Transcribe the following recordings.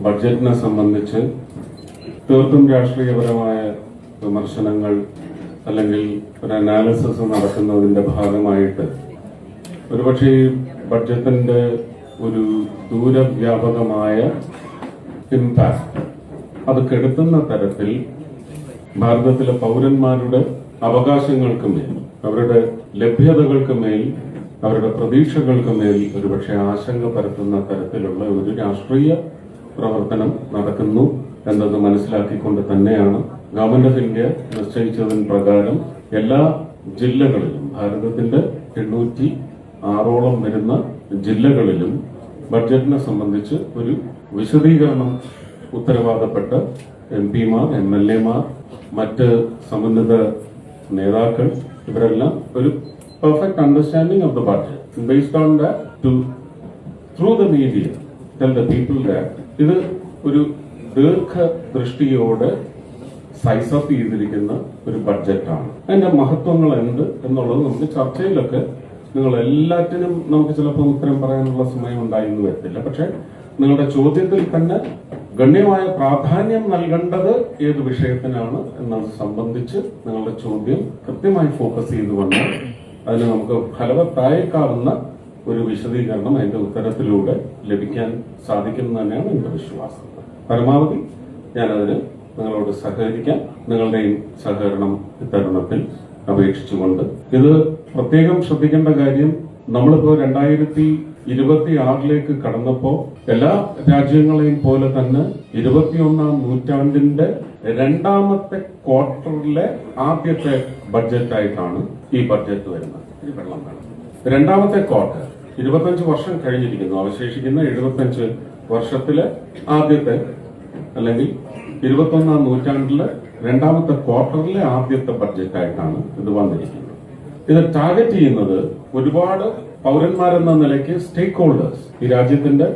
ബഡ്ജറ്റിനെ സംബന്ധിച്ച് തീർത്തും രാഷ്ട്രീയപരമായ വിമർശനങ്ങൾ അല്ലെങ്കിൽ ഒരു അനാലിസിസ് നടക്കുന്നതിന്റെ ഭാഗമായിട്ട് ഒരുപക്ഷെ ഈ ബഡ്ജറ്റിന്റെ ഒരു ദൂരവ്യാപകമായ ഇമ്പാക്ട് അത് കെടുത്തുന്ന തരത്തിൽ ഭാരതത്തിലെ പൗരന്മാരുടെ അവകാശങ്ങൾക്ക് മേൽ അവരുടെ ലഭ്യതകൾക്ക് മേൽ അവരുടെ പ്രതീക്ഷകൾക്ക് മേൽ ഒരുപക്ഷെ ആശങ്ക പരത്തുന്ന തരത്തിലുള്ള ഒരു രാഷ്ട്രീയ പ്രവർത്തനം നടക്കുന്നു എന്നത് മനസ്സിലാക്കിക്കൊണ്ട് തന്നെയാണ് ഗവൺമെന്റ് ഓഫ് ഇന്ത്യ നിശ്ചയിച്ചതിന് പ്രകാരം എല്ലാ ജില്ലകളിലും ഭാരതത്തിന്റെ എണ്ണൂറ്റി ആറോളം വരുന്ന ജില്ലകളിലും ബഡ്ജറ്റിനെ സംബന്ധിച്ച് ഒരു വിശദീകരണം ഉത്തരവാദപ്പെട്ട എം പിമാർ എം എൽ എമാർ മറ്റ് സമന്വിത നേതാക്കൾ ഇവരെല്ലാം ഒരു perfect understanding of the budget based on the to through the media tell the people that ഇത് ഒരു ദീർഘദൃഷ്ടിയോടെ സൈസ് അപ്പ് ചെയ്തിരിക്കുന്ന ഒരു ബഡ്ജറ്റാണ് അതിന്റെ മഹത്വങ്ങൾ എന്ത് എന്നുള്ളത് നമുക്ക് ചർച്ചയിലൊക്കെ നിങ്ങൾ എല്ലാറ്റിനും നമുക്ക് ചിലപ്പോൾ ഉത്തരം പറയാനുള്ള സമയം ഉണ്ടായിരുന്നു വരത്തില്ല. പക്ഷെ നിങ്ങളുടെ ചോദ്യത്തിൽ തന്നെ ഗണ്യമായ പ്രാധാന്യം നൽകേണ്ടത് ഏത് വിഷയത്തിനാണ് എന്നത് സംബന്ധിച്ച് നിങ്ങളുടെ ചോദ്യം കൃത്യമായി ഫോക്കസ് ചെയ്തുകൊണ്ട് അതിന് നമുക്ക് ഫലവത്തായേക്കാവുന്ന ഒരു വിശദീകരണം അതിന്റെ ഉത്തരത്തിലൂടെ ലഭിക്കാൻ സാധിക്കും തന്നെയാണ് എന്റെ വിശ്വാസം. പരമാവധി ഞാനതിന് നിങ്ങളോട് സഹകരിക്കാൻ നിങ്ങളുടെയും സഹകരണം ഇത്തരുണത്തിൽ അപേക്ഷിച്ചുകൊണ്ട്. ഇത് പ്രത്യേകം ശ്രദ്ധിക്കേണ്ട കാര്യം നമ്മളിപ്പോ രണ്ടായിരത്തി ഇരുപത്തി ആറിലേക്ക് കടന്നപ്പോ എല്ലാ രാജ്യങ്ങളെയും പോലെ തന്നെ ഇരുപത്തിയൊന്നാം നൂറ്റാണ്ടിന്റെ രണ്ടാമത്തെ ക്വാർട്ടറിലെ ആദ്യത്തെ ബഡ്ജറ്റായിട്ടാണ് ഈ ബഡ്ജറ്റ് വരുന്നത്. വെള്ളം വേണം. രണ്ടാമത്തെ ക്വാർട്ടർ ഇരുപത്തഞ്ച് വർഷം കഴിഞ്ഞിരിക്കുന്നു. അവശേഷിക്കുന്ന എഴുപത്തഞ്ച് വർഷത്തിലെ ആദ്യത്തെ അല്ലെങ്കിൽ ഇരുപത്തൊന്നാം നൂറ്റാണ്ടിലെ രണ്ടാമത്തെ ക്വാർട്ടറിലെ ആദ്യത്തെ ബഡ്ജറ്റായിട്ടാണ് ഇത് വന്നിരിക്കുന്നത്. ഇത് ടാർഗറ്റ് ചെയ്യുന്നത് ഒരുപാട് പൗരന്മാരെന്ന നിലയ്ക്ക് സ്റ്റേക്ക് ഹോൾഡേഴ്സ് ഈ രാജ്യത്തിന്റെ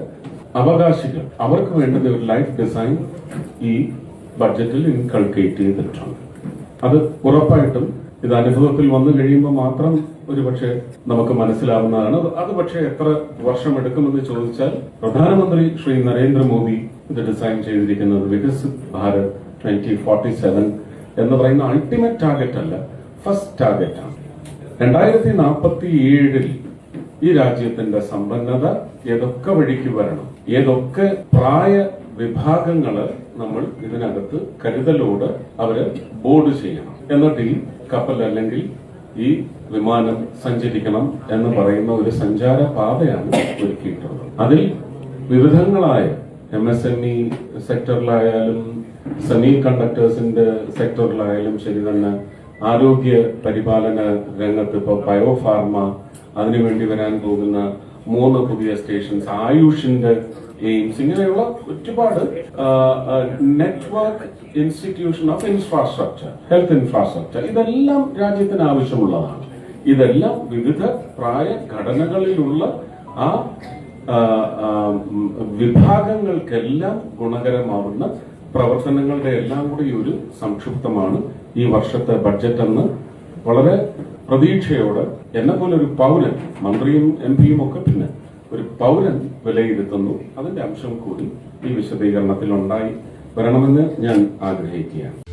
അവകാശികൾ. അവർക്ക് വേണ്ടുന്ന ഒരു ലൈഫ് ഡിസൈൻ ഈ ബഡ്ജറ്റിൽ ഇൻകൾക്കേറ്റ് ചെയ്തിട്ടുണ്ട് അത് ഉറപ്പായിട്ടും ഇത് അനുഭവത്തിൽ വന്നു കഴിയുമ്പോൾ മാത്രം ഒരുപക്ഷെ നമുക്ക് മനസ്സിലാവുന്നതാണ്. അത് പക്ഷേ എത്ര വർഷം എടുക്കുമെന്ന് ചോദിച്ചാൽ പ്രധാനമന്ത്രി ശ്രീ നരേന്ദ്രമോദി ഇത് ഡിസൈൻ ചെയ്തിരിക്കുന്നത് Viksit Bharat twenty forty seven എന്ന് പറയുന്ന അൾട്ടിമേറ്റ് ടാർഗറ്റ് അല്ല ഫസ്റ്റ് ടാർഗറ്റ് ആണ്. രണ്ടായിരത്തി നാൽപ്പത്തി ഏഴിൽ ഈ രാജ്യത്തിന്റെ സമ്പന്നത ഏതൊക്കെ വഴിക്ക് വരണം ഏതൊക്കെ പ്രായ വിഭാഗങ്ങൾ നമ്മൾ ഇതിനകത്ത് കരുതലോട് അവർ ബോർഡ് ചെയ്യണം. എന്നിട്ട് ഈ കപ്പൽ അല്ലെങ്കിൽ ഈ വിമാനം സഞ്ചരിക്കണം എന്ന് പറയുന്ന ഒരു സഞ്ചാര പാതയാണ് ഒരുക്കിയിട്ടുള്ളത്. അതിൽ വിവിധങ്ങളായ എം എസ് എം ഇ സെക്ടറിലായാലും സെമി കണ്ടക്ടേഴ്സിന്റെ സെക്ടറിലായാലും ശരി തന്നെ ആരോഗ്യ പരിപാലന രംഗത്ത് ഇപ്പോൾ ബയോഫാർമ അതിനുവേണ്ടി വരാൻ പോകുന്ന മൂന്ന് പുതിയ സ്റ്റേഷൻസ് ആയുഷിന്റെ എയിംസ് ഇങ്ങനെയുള്ള ഒരുപാട് network institution of infrastructure health infrastructure ഇതെല്ലാം രാജ്യത്തിന് ആവശ്യമുള്ളതാണ്. ഇതെല്ലാം വിവിധ പ്രായ ഘടനകളിലുള്ള ആ വിഭാഗങ്ങൾക്കെല്ലാം ഗുണകരമാവുന്ന പ്രവർത്തനങ്ങളുടെ എല്ലാം കൂടി ഒരു സംക്ഷിപ്തമാണ് ഈ വർഷത്തെ ബഡ്ജറ്റ് എന്ന് വളരെ പ്രതീക്ഷയോടെ എന്നെ പോലെ ഒരു പൗരൻ മന്ത്രിയും എം പിയും ഒക്കെ പിന്നെ ഒരു പൗരൻ വിലയിരുത്തുന്നു. അതിന്റെ അംശം കൂടി ഈ വിശദീകരണത്തിൽ ഉണ്ടായി വരണമെന്ന് ഞാൻ ആഗ്രഹിക്കുകയാണ്.